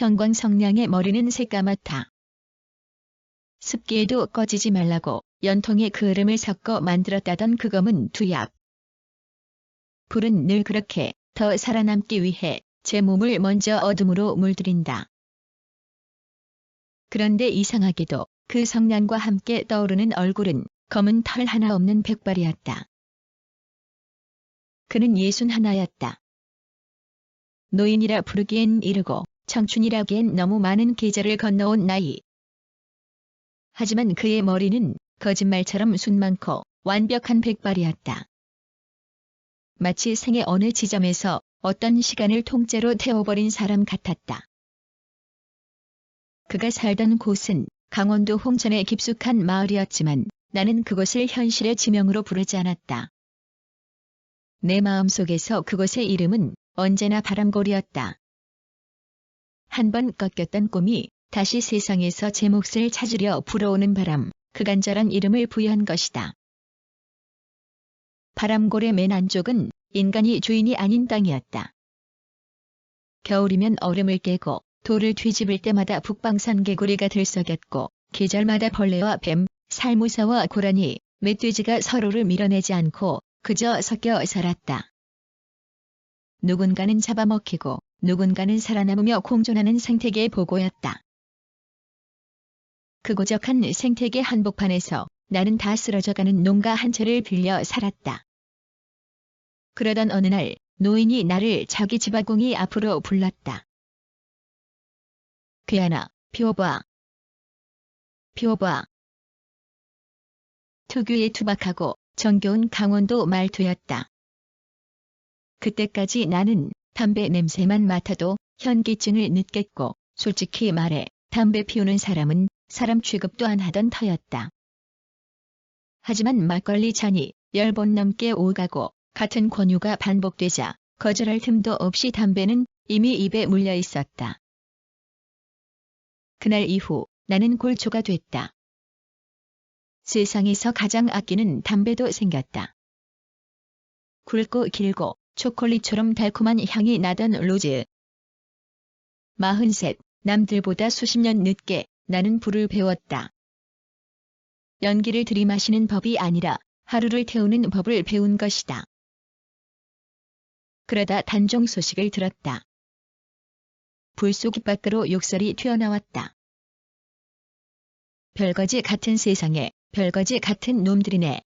성광 성량의 머리는 새까맣다. 습기에도 꺼지지 말라고 연통에 그름을 섞어 만들었다던 그 검은 두약. 불은 늘 그렇게 더 살아남기 위해 제 몸을 먼저 어둠으로 물들인다. 그런데 이상하게도 그 성량과 함께 떠오르는 얼굴은 검은 털 하나 없는 백발이었다. 그는 예순 하나였다. 노인이라 부르기엔 이르고 청춘이라기엔 너무 많은 계절을 건너온 나이. 하지만 그의 머리는 거짓말처럼 순 많고 완벽한 백발이었다. 마치 생의 어느 지점에서 어떤 시간을 통째로 태워버린 사람 같았다. 그가 살던 곳은 강원도 홍천의 깊숙한 마을이었지만 나는 그곳을 현실의 지명으로 부르지 않았다. 내 마음속에서 그곳의 이름은 언제나 바람골이었다. 한 번 꺾였던 꿈이 다시 세상에서 제 몫을 찾으려 불어오는 바람, 그 간절한 이름을 부여한 것이다. 바람골의 맨 안쪽은 인간이 주인이 아닌 땅이었다. 겨울이면 얼음을 깨고 돌을 뒤집을 때마다 북방산 개구리가 들썩였고 계절마다 벌레와 뱀, 살무사와 고라니, 멧돼지가 서로를 밀어내지 않고 그저 섞여 살았다. 누군가는 잡아먹히고 누군가는 살아남으며 공존하는 생태계의 보고였다. 그 고적한 생태계 한복판에서 나는 다 쓰러져가는 농가 한 채를 빌려 살았다. 그러던 어느 날 노인이 나를 자기 집아공이 앞으로 불렀다. 괴하나, 피워봐. 피워봐. 특유의 투박하고 정겨운 강원도 말투였다. 그때까지 나는 담배 냄새만 맡아도 현기증을 느꼈고 솔직히 말해 담배 피우는 사람은 사람 취급도 안 하던 터였다. 하지만 막걸리 잔이 열번 넘게 오가고 같은 권유가 반복되자 거절할 틈도 없이 담배는 이미 입에 물려 있었다. 그날 이후 나는 골초가 됐다. 세상에서 가장 아끼는 담배도 생겼다. 굵고 길고 초콜릿처럼 달콤한 향이 나던 로즈. 마흔셋, 남들보다 수십 년 늦게 나는 불을 배웠다. 연기를 들이마시는 법이 아니라 하루를 태우는 법을 배운 것이다. 그러다 단종 소식을 들었다. 불속 밖으로 욕설이 튀어나왔다. 별거지 같은 세상에 별거지 같은 놈들이네.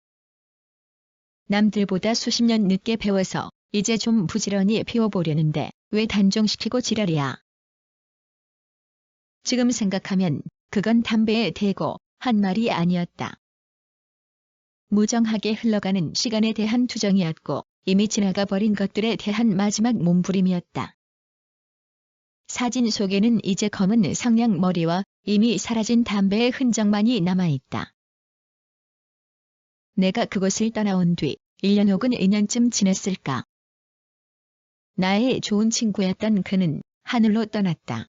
남들보다 수십 년 늦게 배워서 이제 좀 부지런히 피워보려는데 왜 단종시키고 지랄이야. 지금 생각하면 그건 담배에 대고 한 말이 아니었다. 무정하게 흘러가는 시간에 대한 투정이었고 이미 지나가 버린 것들에 대한 마지막 몸부림이었다. 사진 속에는 이제 검은 상냥 머리와 이미 사라진 담배의 흔적만이 남아있다. 내가 그곳을 떠나온 뒤 1년 혹은 2년쯤 지났을까. 나의 좋은 친구였던 그는 하늘로 떠났다.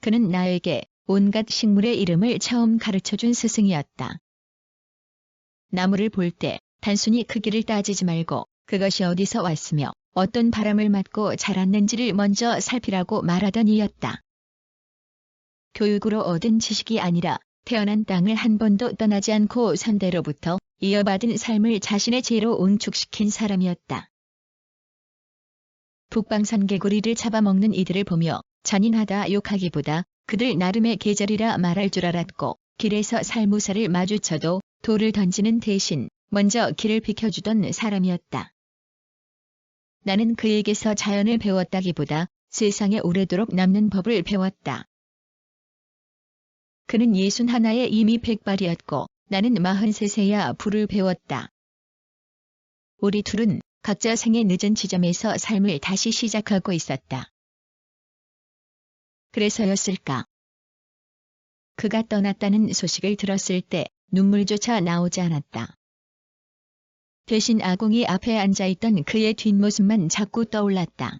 그는 나에게 온갖 식물의 이름을 처음 가르쳐준 스승이었다. 나무를 볼 때 단순히 크기를 따지지 말고 그것이 어디서 왔으며 어떤 바람을 맞고 자랐는지를 먼저 살피라고 말하던 이였다. 교육으로 얻은 지식이 아니라 태어난 땅을 한 번도 떠나지 않고 선대로부터 이어받은 삶을 자신의 죄로 응축시킨 사람이었다. 북방산 개구리를 잡아먹는 이들을 보며 잔인하다 욕하기보다 그들 나름의 계절이라 말할 줄 알았고 길에서 살무사를 마주쳐도 돌을 던지는 대신 먼저 길을 비켜주던 사람이었다. 나는 그에게서 자연을 배웠다기보다 세상에 오래도록 남는 법을 배웠다. 그는 예순 하나에 이미 백발이었고 나는 마흔셋에야 불을 배웠다. 우리 둘은 각자 생의 늦은 지점에서 삶을 다시 시작하고 있었다. 그래서였을까? 그가 떠났다는 소식을 들었을 때 눈물조차 나오지 않았다. 대신 아궁이 앞에 앉아있던 그의 뒷모습만 자꾸 떠올랐다.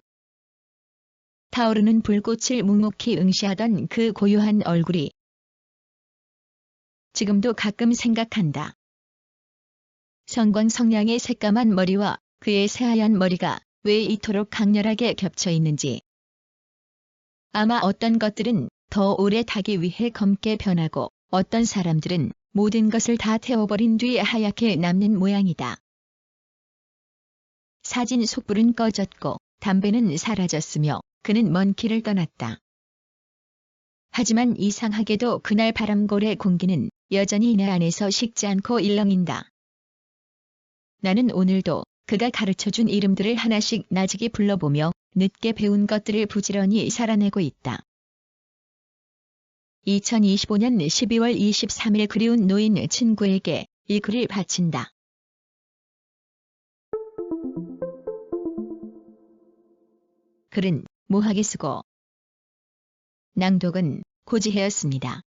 타오르는 불꽃을 묵묵히 응시하던 그 고요한 얼굴이 지금도 가끔 생각한다. 성광 성량의 새까만 머리와 그의 새하얀 머리가 왜 이토록 강렬하게 겹쳐 있는지. 아마 어떤 것들은 더 오래 타기 위해 검게 변하고 어떤 사람들은 모든 것을 다 태워버린 뒤 하얗게 남는 모양이다. 사진 속불은 꺼졌고 담배는 사라졌으며 그는 먼 길을 떠났다. 하지만 이상하게도 그날 바람고래 공기는 여전히 내 안에서 식지 않고 일렁인다. 나는 오늘도 그가 가르쳐준 이름들을 하나씩 나직이 불러보며 늦게 배운 것들을 부지런히 살아내고 있다. 2025년 12월 23일 그리운 노인 친구에게 이 글을 바친다. 글은 모하게 쓰고 낭독은 고지혜였습니다.